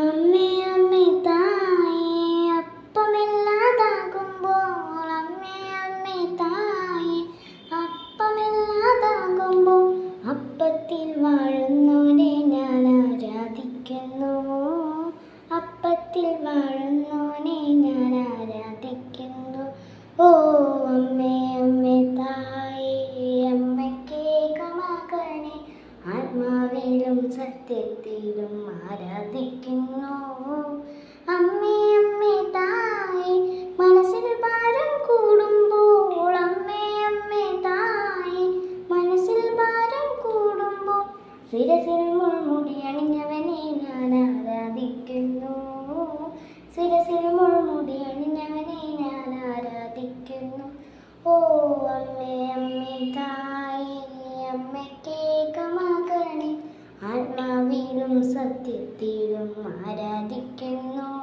അമ്മേ അമ്മേ തായേ അപ്പമില്ലാതാകുമ്പോൾ. അമ്മേ അമ്മേ തായേ അപ്പമില്ലാതാകുമ്പോൾ. അപ്പത്തിൽ വാഴുന്നോനെ ഞാൻ ആരാധിക്കുന്നു. അപ്പത്തിൽ വാഴുന്നോനെ ഞാൻ ആരാധിക്കുന്നു. ഓ അമ്മേ അമ്മേ തായേ അമ്മയ്ക്കേക കമാകണേ ആത്മാവിലും സത്യത്തിലും ആരാധിക്കുന്നു. അമ്മേ അമ്മേ തായേ മനസ്സിൽ ഭാരം കൂടുമ്പോൾ അമ്മേ അമ്മേ തായേ മനസ്സിൽ ഭാരം കൂടുമ്പോൾ ശിരസിൽ മുൾമുടി അണിഞ്ഞവനെ ഞാൻ ആരാധിക്കുന്നു. ശിരസിൽ മുൾമുടി അണിഞ്ഞവനെ ഞാൻ ആരാധിക്കുന്നു. ഓ അമ്മേ അമ്മേ സത്യത്തിലും ആരാധിക്കുന്നു.